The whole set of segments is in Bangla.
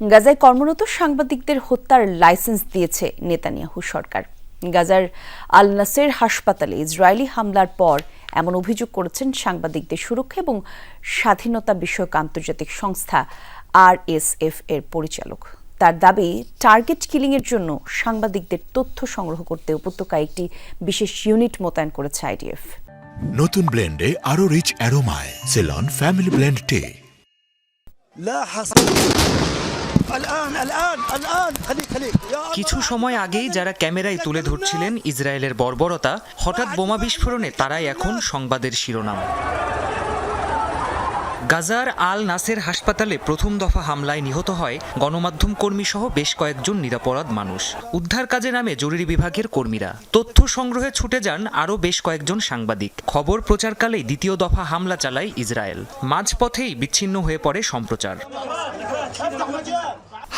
গাজায় কর্মরত সাংবাদিকদের হত্যার লাইসেন্স দিয়েছে নেতানিয়াহু সরকার। গাজার আল নাসের হাসপাতালে ইসরায়েলি হামলার পর এমন অভিযোগ করেছেন সাংবাদিকদের সুরক্ষা এবং স্বাধীনতা বিষয়ক আন্তর্জাতিক সংস্থা আরএসএফ এর পরিচালক। তার দাবি টার্গেট কিলিং এর জন্য সাংবাদিকদের তথ্য সংগ্রহ করতে উপত্যকায় একটি বিশেষ ইউনিট মোতায়েন করেছে আইডিএফ নতুন ব্লেন্ডে আরও রিচ অ্যারোমায় সেলন ফ্যামিলি ব্লেন্ড টে। কিছু সময় আগেই যারা ক্যামেরায় তুলে ধরছিলেন ইসরায়েলের বর্বরতা হঠাৎ বোমা বিস্ফোরণে তারাই এখন সংবাদের শিরোনাম। গাজার আল নাসের হাসপাতালে প্রথম দফা হামলায় নিহত হয় গণমাধ্যম কর্মী সহ বেশ কয়েকজন নিরাপরাধ মানুষ। উদ্ধার কাজে নামে জরুরি বিভাগের কর্মীরা। তথ্য সংগ্রহে ছুটে যান আরও বেশ কয়েকজন সাংবাদিক। খবর প্রচারকালেই দ্বিতীয় দফা হামলা চালায় ইসরায়েল। মাঝপথেই বিচ্ছিন্ন হয়ে পড়ে সম্প্রচার।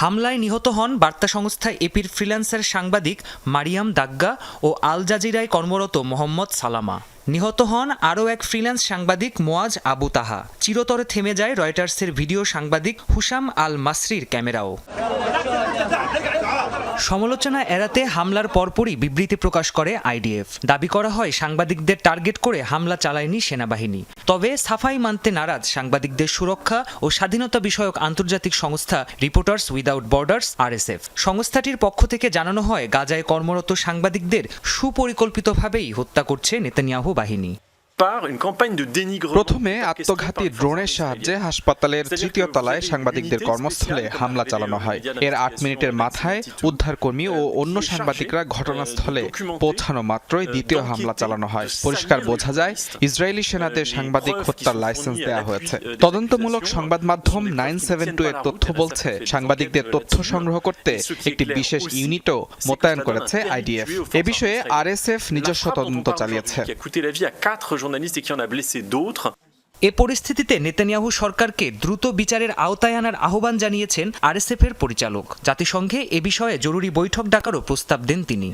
হামলায় নিহত হন বার্তা সংস্থা এপির ফ্রিল্যান্সের সাংবাদিক মারিয়াম দাগ্গা ও আল জাজিরায় কর্মরত মোহাম্মদ সালামা। নিহত হন আরও এক ফ্রিল্যান্স সাংবাদিক মোয়াজ আবু তাহা। চিরতরে থেমে যায় রয়টার্সের ভিডিও সাংবাদিক হুসাম আল মাসরির ক্যামেরাও। সমালোচনা এড়াতে হামলার পরপরই বিবৃতি প্রকাশ করে আইডিএফ। দাবি করা হয়, সাংবাদিকদের টার্গেট করে হামলা চালায়নি সেনাবাহিনী। তবে সাফাই মানতে নারাজ সাংবাদিকদের সুরক্ষা ও স্বাধীনতা বিষয়ক আন্তর্জাতিক সংস্থা রিপোর্টার্স উইদাউট বর্ডার্স আরএসএফ সংস্থাটির পক্ষ থেকে জানানো হয়, গাজায় কর্মরত সাংবাদিকদের সুপরিকল্পিতভাবেই হত্যা করছে নেতানিয়াহু বাহিনী। প্রথমে আত্মঘাতী ড্রোনের সাহায্যে হাসপাতালের তৃতীয় তলায় সাংবাদিকদের কর্মস্থলে হামলা চালানো হয়। এর আট মিনিটের মাথায় উদ্ধারকর্মী ও অন্য সাংবাদিকরা ঘটনাস্থলে পৌঁছানো মাত্রই দ্বিতীয় হামলা চালানো হয়। পরিষ্কার বোঝা যায় ইসরায়েলি সেনাদের সাংবাদিক হত্যার লাইসেন্স দেওয়া হয়েছে। তদন্তমূলক সংবাদ মাধ্যম নাইন সেভেন টু এর তথ্য বলছে সাংবাদিকদের তথ্য সংগ্রহ করতে একটি বিশেষ ইউনিটও মোতায়েন করেছে আইডিএফ এ বিষয়ে আরএসএফ নিজস্ব তদন্ত চালিয়েছে। Journalistes et qui en a blessé d'autres. এ পরিস্থিতিতে নেতানিয়াহু সরকারকে দ্রুত বিচারের আওতায় আনার আহ্বান জানিয়েছেন আরএসএফ এর পরিচালক জাতিসংঘে এ বিষয়ে জরুরি বৈঠক ডাকারও প্রস্তাব দেন তিনি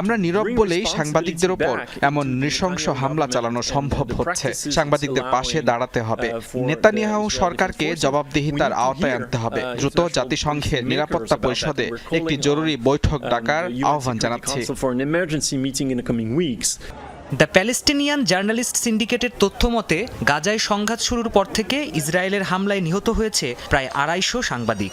আমরা নীরব বলেই সাংবাদিকদের ওপর এমন নৃশংস হামলা চালানো সম্ভব হচ্ছে। সাংবাদিকদের পাশে দাঁড়াতে হবে। নেতানিয়াহু সরকারকে জবাবদিহিতার আওতায় আনতে হবে। দ্রুত জাতিসংঘের নিরাপত্তা পরিষদে একটি জরুরি বৈঠক ডাকার আহ্বান জানাচ্ছি। For an emergency meeting in the coming weeks. The Palestinian journalist সিন্ডিকেটের তথ্য মতে গাজায় সংঘাত শুরুর পর থেকে ইসরায়েলের হামলায় নিহত হয়েছে প্রায় আড়াইশো সাংবাদিক।